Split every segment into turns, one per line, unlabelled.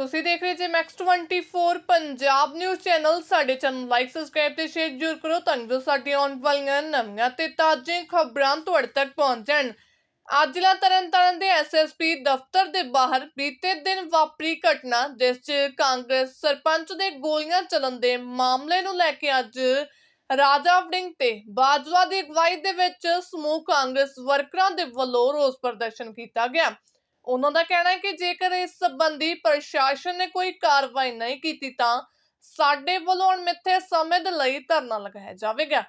ਤੁਸੀਂ ਦੇਖ ਰਹੇ ਜੇ ਮੈਕਸ 24 ਪੰਜਾਬ ਨਿਊਜ਼ ਚੈਨਲ ਸਾਡੇ ਚੈਨਲ ਲਾਈਕ ਸਬਸਕ੍ਰਾਈਬ ਤੇ ਸ਼ੇਅਰ ਜ਼ਰੂਰ ਕਰੋ ਤਾਂ ਜੋ ਸਾਡੀਆਂ ਆਉਣ ਵਾਲੀਆਂ ਨਵੀਆਂ ਤੇ ਤਾਜ਼ੀਆਂ ਖਬਰਾਂ ਤੁਹਾਡੇ ਤੱਕ ਪਹੁੰਚਣ ਅੱਜ ਜ਼ਿਲ੍ਹਾ ਤਰਨਤਾਰਨ ਦੇ ਐਸਐਸਪੀ ਦਫ਼ਤਰ ਦੇ ਬਾਹਰ ਬੀਤੇ ਦਿਨ ਵਾਪਰੀ ਘਟਨਾ, ਜਿਸ 'ਚ ਕਾਂਗਰਸ ਸਰਪੰਚ ਦੇ ਗੋਲੀਆਂ ਚੱਲਣ ਦੇ ਮਾਮਲੇ ਨੂੰ ਲੈ ਕੇ ਅੱਜ ਰਾਜਾ ਵੜਿੰਗ ਤੇ ਬਾਜਵਾ ਦੀ ਅਗਵਾਈ ਦੇ ਵਿੱਚ ਸਮੂਹ ਕਾਂਗਰਸ ਵਰਕਰਾਂ ਦੇ ਵੱਲੋਂ ਰੋਸ ਪ੍ਰਦਰਸ਼ਨ ਕੀਤਾ ਗਿਆ। ਉਹਨਾਂ ਦਾ ਕਹਿਣਾ ਹੈ ਕਿ ਜੇਕਰ ਇਸ ਸੰਬੰਧੀ ਪ੍ਰਸ਼ਾਸਨ ਨੇ ਕੋਈ ਕਾਰਵਾਈ ਨਹੀਂ ਕੀਤੀ ਤਾਂ ਸਾਡੇ ਵੱਲੋਂ ਮਿੱਥੇ ਸਮੇਂ ਦੇ ਲਈ ਧਰਨਾ ਲਗਾਇਆ ਜਾਵੇਗਾ।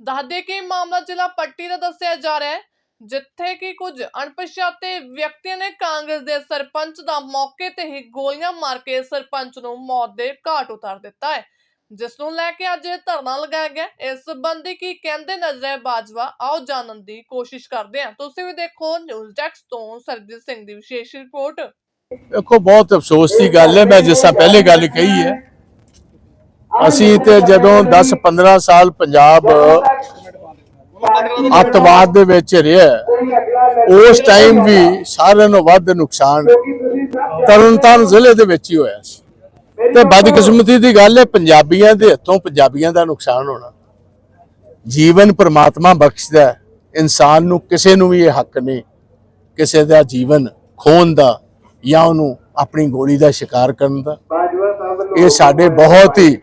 ਦੱਸਦੇ ਕਿ ਇਹ ਮਾਮਲਾ ਜ਼ਿਲ੍ਹਾ ਪੱਟੀ ਦਾ ਦੱਸਿਆ ਜਾ ਰਿਹਾ ਹੈ, ਜਿੱਥੇ ਕਿ ਕੁਝ ਅਣਪਛਾਤੇ ਵਿਅਕਤੀਆਂ ਨੇ ਕਾਂਗਰਸ ਦੇ ਸਰਪੰਚ ਦਾ ਮੌਕੇ ਤੇ ਹੀ ਗੋਲੀਆਂ ਮਾਰ ਕੇ ਸਰਪੰਚ ਨੂੰ ਮੌਤ ਦੇ ਘਾਟ ਉਤਾਰ ਦਿੱਤਾ ਹੈ। ਜਿਸ ਨੂੰ ਲੈ ਕੇ ਅੱਜ ਧਰਨਾ ਲਗਾਇਆ ਗਿਆ ਇਸ ਸੰਬੰਧੀ ਕੀ ਕਹਿੰਦੇ ਨਜ਼ਰ ਬਾਜਵਾ? ਆਓ ਜਾਣਨ ਦੀ ਕੋਸ਼ਿਸ਼ ਕਰਦੇ ਹਾਂ। ਤੁਸੀਂ ਵੀ ਦੇਖੋ ਨਿਊਜ਼ ਡੈਸਕ ਤੋਂ ਸਰਜੀਤ ਸਿੰਘ ਦੀ ਵਿਸ਼ੇਸ਼ ਰਿਪੋਰਟ
ਦੇਖੋ, ਬਹੁਤ ਅਫਸੋਸ ਦੀ ਗੱਲ ਹੈ। ਮੈਂ ਜਿਸ ਤਰ੍ਹਾਂ ਪਹਿਲੇ ਗੱਲ ਕਹੀ ਹੈ, ਅਸੀਂ ਤੇ ਜਦੋਂ 10-15 ਸਾਲ ਪੰਜਾਬ ਅੱਤਵਾਦ ਦੇ ਵਿੱਚ ਰਿਹਾ ਉਸ ਟਾਈਮ ਵੀ ਸਾਰਿਆਂ ਨੂੰ ਵੱਧ ਨੁਕਸਾਨ ਤਰਨਤਾਰਨ ਜ਼ਿਲ੍ਹੇ ਦੇ ਵਿੱਚ ਹੀ ਹੋਇਆ ਸੀ। ਤੇ ਬਦਕਿਸਮਤੀ ਦੀ ਗੱਲ ਹੈ, ਪੰਜਾਬੀਆਂ ਦੇ ਹੱਥੋਂ ਪੰਜਾਬੀਆਂ ਦਾ ਨੁਕਸਾਨ ਹੋਣਾ। ਜੀਵਨ ਪਰਮਾਤਮਾ ਬਖਸ਼ਦਾ ਇਨਸਾਨ ਨੂੰ ਕਿਸੇ ਨੂੰ ਵੀ ਇਹ ਹੱਕ ਨਹੀਂ, ਕਿਸੇ ਦਾ ਜੀਵਨ ਖੋਣ ਦਾ ਜਾਂ ਉਹਨੂੰ ਆਪਣੀ ਗੋਲੀ ਦਾ ਸ਼ਿਕਾਰ ਕਰਨ ਦਾ।
ਇਹ ਸਾਡੇ ਬਹੁਤ ਹੀ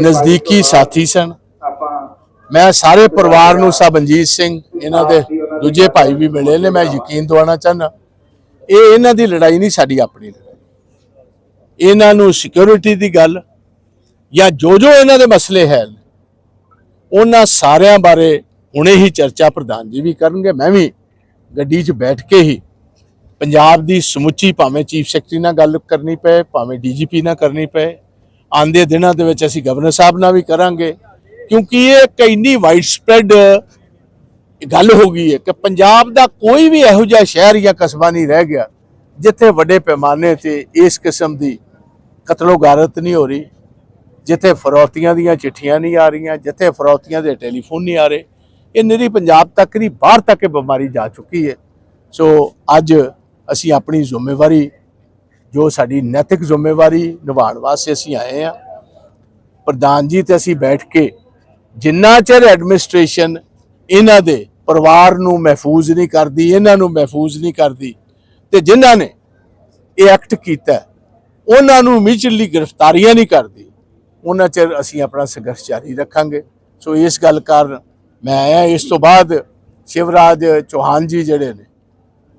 ਨਜ਼ਦੀਕੀ ਸਾਥੀ ਸਨ। ਮੈਂ ਸਾਰੇ ਪਰਿਵਾਰ ਨੂੰ ਸਬਨਜੀਤ ਸਿੰਘ, ਇਹਨਾਂ ਦੇ ਦੂਜੇ ਭਾਈ ਵੀ ਮਿਲੇ ਨੇ, ਮੈਂ ਯਕੀਨ ਦਿਵਾਉਣਾ ਚਾਹੁੰਦਾ। ਇਹ ਇਹਨਾਂ ਦੀ ਲੜਾਈ ਨਹੀਂ, ਸਾਡੀ ਆਪਣੀ ਇਹਨਾਂ ਨੂੰ ਸਿਕਿਉਰਿਟੀ ਦੀ ਗੱਲ ਜਾਂ ਜੋ ਜੋ ਇਹਨਾਂ ਦੇ ਮਸਲੇ ਹੈ ਉਹਨਾਂ ਸਾਰਿਆਂ ਬਾਰੇ ਹੁਣੇ ਹੀ ਚਰਚਾ ਪ੍ਰਧਾਨ ਜੀ ਵੀ ਕਰਨਗੇ। ਮੈਂ ਵੀ ਗੱਡੀ 'ਚ ਬੈਠ ਕੇ ਹੀ ਪੰਜਾਬ ਦੀ ਸਮੁੱਚੀ ਭਾਵੇਂ ਚੀਫ ਸੈਕਟਰੀ ਨਾਲ ਗੱਲ ਕਰਨੀ ਪਏ, ਭਾਵੇਂ ਡੀਜੀਪੀ ਨਾਲ ਕਰਨੀ ਪਏ, ਆਂਦੇ ਦਿਨਾਂ ਦੇ ਵਿੱਚ ਅਸੀਂ ਗਵਰਨਰ ਸਾਹਿਬ ਨਾਲ ਵੀ ਕਰਾਂਗੇ, ਕਿਉਂਕਿ ਇਹ ਇੱਕ ਇੰਨੀ ਵਾਈਡ ਸਪਰੈਡ ਗੱਲ ਹੋ ਗਈ ਹੈ ਕਿ ਪੰਜਾਬ ਦਾ ਕੋਈ ਵੀ ਇਹੋ ਜਿਹਾ ਸ਼ਹਿਰ ਜਾਂ ਕਸਬਾ ਨਹੀਂ ਰਹਿ ਗਿਆ ਜਿੱਥੇ ਵੱਡੇ ਪੈਮਾਨੇ ਤੇ ਇਸ ਕਿਸਮ ਦੀ ਕਤਲੋ ਗਾਰਤ ਨਹੀਂ ਹੋ ਰਹੀ, ਜਿੱਥੇ ਫਰੌਤੀਆਂ ਦੀਆਂ ਚਿੱਠੀਆਂ ਨਹੀਂ ਆ ਰਹੀਆਂ, ਜਿੱਥੇ ਫਰੌਤੀਆਂ ਦੇ ਟੈਲੀਫੋਨ ਨਹੀਂ ਆ ਰਹੇ, ਇਹ ਨਿਰੀ ਪੰਜਾਬ ਤੱਕ ਨਹੀਂ, ਬਾਹਰ ਤੱਕ ਇਹ ਬਿਮਾਰੀ ਜਾ ਚੁੱਕੀ ਹੈ। ਸੋ ਅੱਜ ਅਸੀਂ ਆਪਣੀ ਜ਼ਿੰਮੇਵਾਰੀ, ਜੋ ਸਾਡੀ ਨੈਤਿਕ ਜ਼ਿੰਮੇਵਾਰੀ ਨਿਭਾਉਣ ਵਾਸਤੇ ਅਸੀਂ ਆਏ ਆ ਪ੍ਰਧਾਨ ਜੀ ਤੇ ਅਸੀਂ ਬੈਠ ਕੇ ਜਿੰਨਾ ਚਿਰ ਐਡਮਿਨਿਸਟ੍ਰੇਸ਼ਨ ਇਹਨਾਂ ਦੇ ਪਰਿਵਾਰ ਨੂੰ ਮਹਿਫੂਜ਼ ਨਹੀਂ ਕਰਦੀ, ਇਹਨਾਂ ਨੂੰ ਮਹਿਫੂਜ਼ ਨਹੀਂ ਕਰਦੀ, ਤੇ ਜਿਨ੍ਹਾਂ ਨੇ ਇਹ ਐਕਟ ਕੀਤਾ ਉਹਨਾਂ ਨੂੰ ਇਮੀਡੀਏਟਲੀ ਗ੍ਰਿਫਤਾਰੀਆਂ ਨਹੀਂ ਕਰਦੀ। ਉਹਨਾਂ ਚਿਰ ਅਸੀਂ ਆਪਣਾ ਸੰਘਰਸ਼ ਜਾਰੀ ਰੱਖਾਂਗੇ। ਸੋ ਇਸ ਗੱਲ ਕਾਰਨ ਮੈਂ ਆਇਆ। ਇਸ ਤੋਂ ਬਾਅਦ ਸ਼ਿਵਰਾਜ ਚੌਹਾਨ ਜੀ ਜਿਹੜੇ ਨੇ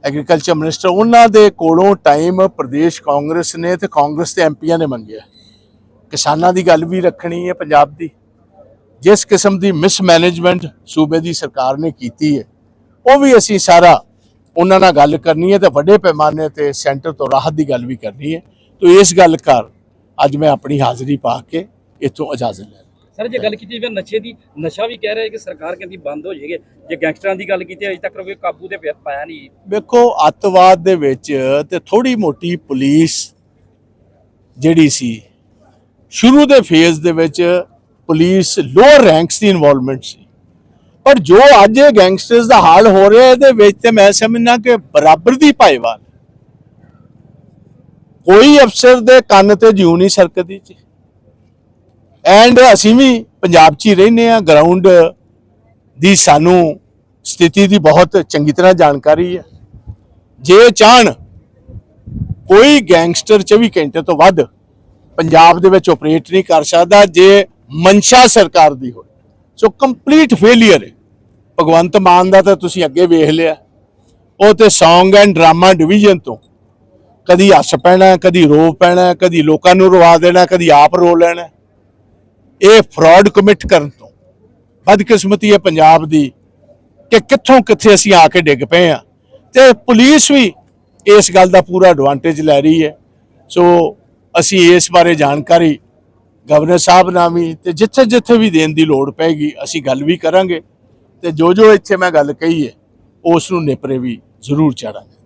ਐਗਰੀਕਲਚਰ ਮਿਨਿਸਟਰ ਉਹਨਾਂ ਦੇ ਕੋਲੋਂ ਟਾਈਮ ਪ੍ਰਦੇਸ਼ ਕਾਂਗਰਸ ਨੇ ਤੇ ਕਾਂਗਰਸ ਦੇ ਐਮਪੀਆਂ ਨੇ ਮੰਗਿਆ। ਕਿਸਾਨਾਂ ਦੀ ਗੱਲ ਵੀ ਰੱਖਣੀ ਹੈ ਪੰਜਾਬ ਦੀ। ਜਿਸ ਕਿਸਮ ਦੀ ਮਿਸਮੈਨੇਜਮੈਂਟ ਸੂਬੇ ਦੀ ਸਰਕਾਰ ਨੇ ਕੀਤੀ ਹੈ, ਉਹ ਵੀ ਅਸੀਂ ਸਾਰਾ ਉਹਨਾਂ ਨਾਲ ਗੱਲ ਕਰਨੀ ਹੈ ਤੇ ਵੱਡੇ ਪੈਮਾਨੇ ਤੇ ਸੈਂਟਰ ਤੋਂ ਰਾਹਤ ਦੀ ਗੱਲ ਵੀ ਕਰਨੀ ਹੈ। ਤੋਂ ਇਸ ਗੱਲ ਕਰ ਅੱਜ ਮੈਂ ਆਪਣੀ ਹਾਜ਼ਰੀ ਪਾ ਕੇ ਇੱਥੋਂ ਇਜਾਜ਼ਤ ਲੈ।
ਸਰ ਜੇ ਗੱਲ ਕੀਤੀ ਜਾਵੇ ਨਸ਼ੇ ਦੀ ਨਸ਼ਾ ਵੀ ਕਹਿ ਰਿਹਾ ਕਿ ਸਰਕਾਰ ਕਹਿੰਦੀ ਬੰਦ ਹੋ ਜਾਏਗੀ। ਜੇ ਗੈਂਗਸਟਰਾਂ ਦੀ ਗੱਲ ਕੀਤੀ ਅਜੇ ਤੱਕ ਕੋਈ ਕਾਬੂ ਤੇ ਪਾਇਆ ਨਹੀਂ।
ਵੇਖੋ ਅੱਤਵਾਦ ਦੇ ਵਿੱਚ ਤੇ ਥੋੜੀ ਮੋਟੀ ਪੁਲਿਸ ਜਿਹੜੀ ਸੀ ਸ਼ੁਰੂ ਦੇ ਫੇਜ਼ ਦੇ ਵਿੱਚ ਪੁਲਿਸ ਲੋਅਰ ਰੈਂਕਸ ਦੀ ਇਨਵੋਲਵਮੈਂਟ ਸੀ। ਪਰ ਜੋ ਅੱਜ ਇਹ ਗੈਂਗਸਟਰਸ ਦਾ ਹਾਲ ਹੋ ਰਿਹਾ ਇਹਦੇ ਵਿੱਚ ਤੇ ਮੈਂ ਸਮਝਣਾ ਕਿ ਬਰਾਬਰ ਦੀ ਭਾਈਵਾਲ ਕੋਈ ਅਫਸਰ ਦੇ ਕੰਨ ਤੇ ਜਿਉ ਨਹੀਂ ਸਰਕਦੀ ਜੀ। ਐਂਡ ਅਸੀਂ ਵੀ ਪੰਜਾਬ 'ਚ ਹੀ ਰਹਿੰਦੇ ਆ ਗਰਾਊਂਡ ਦੀ ਸਾਨੂੰ ਸਥਿਤੀ ਦੀ ਬਹੁਤ ਚੰਗੀ ਤਰ੍ਹਾਂ ਜਾਣਕਾਰੀ ਹੈ। ਜੇ ਚਾਹਣ, ਕੋਈ ਗੈਂਗਸਟਰ 24 ਘੰਟੇ ਤੋਂ ਵੱਧ ਪੰਜਾਬ ਦੇ ਵਿੱਚ ਆਪਰੇਟ ਨਹੀਂ ਕਰ ਸਕਦਾ, ਜੇ ਮਨਸ਼ਾ ਸਰਕਾਰ ਦੀ ਹੋਵੇ। ਸੋ ਕੰਪਲੀਟ ਫੇਲਿਅਰ ਹੈ। ਭਗਵੰਤ ਮਾਨ ਦਾ ਤਾਂ ਤੁਸੀਂ ਅੱਗੇ ਵੇਖ ਲਿਆ। ਉਹ ਤੇ Song ਐਂਡ ਡਰਾਮਾ ਡਿਵੀਜ਼ਨ ਤੋਂ ਕਦੀ ਹੱਸ ਪੈਣਾ, ਕਦੀ ਰੋ ਪੈਣਾ, ਕਦੀ ਲੋਕਾਂ ਨੂੰ ਰਵਾ ਦੇਣਾ, ਕਦੀ ਆਪ ਰੋ ਲੈਣਾ। ਇਹ ਫਰਾਡ ਕਮਿਟ ਕਰਨ ਤੋਂ ਬਦਕਿਸਮਤੀ ਹੈ ਪੰਜਾਬ ਦੀ ਕਿ ਕਿੱਥੋਂ ਕਿੱਥੇ ਅਸੀਂ ਆ ਕੇ ਡਿੱਗ ਪਏ ਆ ਤੇ ਪੁਲਿਸ ਵੀ ਇਸ ਗੱਲ ਦਾ ਪੂਰਾ ਐਡਵਾਂਟੇਜ ਲੈ ਰਹੀ ਹੈ। ਸੋ ਅਸੀਂ ਇਸ ਬਾਰੇ ਜਾਣਕਾਰੀ ਗਵਰਨਰ ਸਾਹਿਬ ਨਾਲ ਵੀ ਤੇ ਜਿੱਥੇ ਜਿੱਥੇ ਵੀ ਦੇਣ ਦੀ ਲੋੜ ਪੈਗੀ ਅਸੀਂ ਗੱਲ ਵੀ ਕਰਾਂਗੇ। ਤੇ ਜੋ ਜੋ ਇੱਥੇ ਮੈਂ ਗੱਲ ਕਹੀ ਹੈ, ਉਸ ਨੂੰ ਨੇਪਰੇ ਵੀ ਜ਼ਰੂਰ ਚੜਾਂਗੇ।